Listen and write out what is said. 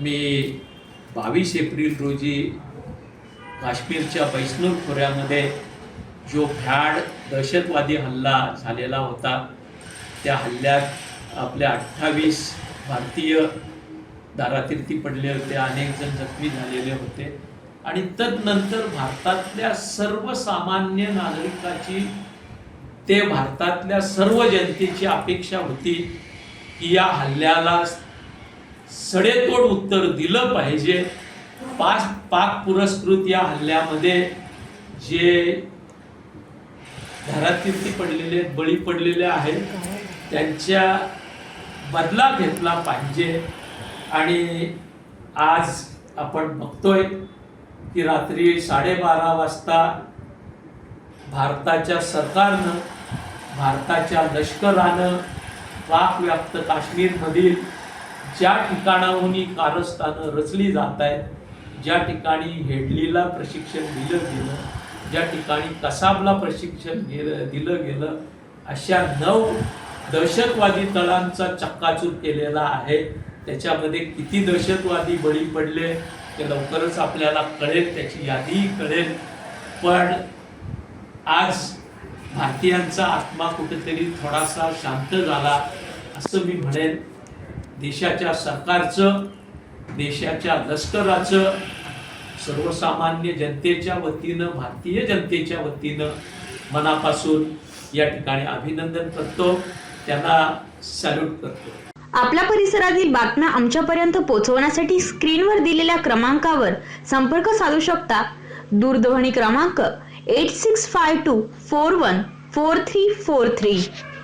मी बावीस एप्रिल रोजी काश्मीरच्या वैष्णव खोऱ्यामध्ये जो भ्याड दहशतवादी हल्ला झालेला होता त्या हल्ल्यात आपल्या अठ्ठावीस भारतीय दारातीर्थी पडले होते अनेक जण जखमी झालेले होते. आणि तदनंतर भारतातल्या सर्वसामान्य नागरिकाची ते भारतातल्या सर्व जनतेची अपेक्षा होती की या हल्ल्याला सडेतोड उत्तर दिलं पाहिजे. पाच पाक पुरस्कृत या हल्ल्यामध्ये जे घरातीर्थी पडलेले बळी पडलेले आहेत त्यांच्या बदला घेतला पाहिजे. आणि आज आपण बघतोय की रात्री साडेबारा वाजता भारताच्या सरकारनं भारताच्या लष्करानं पाक व्याप्त काश्मीरमधील ज्या ठिकाणाहून ही कारस्थानं रचली जात आहेत ज्या ठिकाणी हेडलीला प्रशिक्षण दिलं गेलं ज्या ठिकाणी कसाबला प्रशिक्षण गेलं दिलं गेलं अशा नऊ दहशतवादी तळांचा चक्काचूर केलेला आहे. त्याच्यामध्ये किती दहशतवादी बळी पडले ते लवकरच आपल्याला कळेल त्याची यादीही कळेल. पण आज भारतीयांचा आत्मा कुठेतरी थोडासा शांत झाला असं मी म्हणेन. देशाच्या सरकारचं देशाच्या लष्कराचं सर्वसामान्य जनतेच्या वतीनं भारतीय जनतेच्या वतीनं मनापासून या ठिकाणी अभिनंदन करतो. त्यांना सॅल्यूट करतो. आपल्या परिसरातील बातम्या आमच्यापर्यंत पोहोचवण्यासाठी स्क्रीनवर दिलेल्या क्रमांकावर संपर्क साधू शकता. दूरध्वनी क्रमांक eight six five two four one four three four three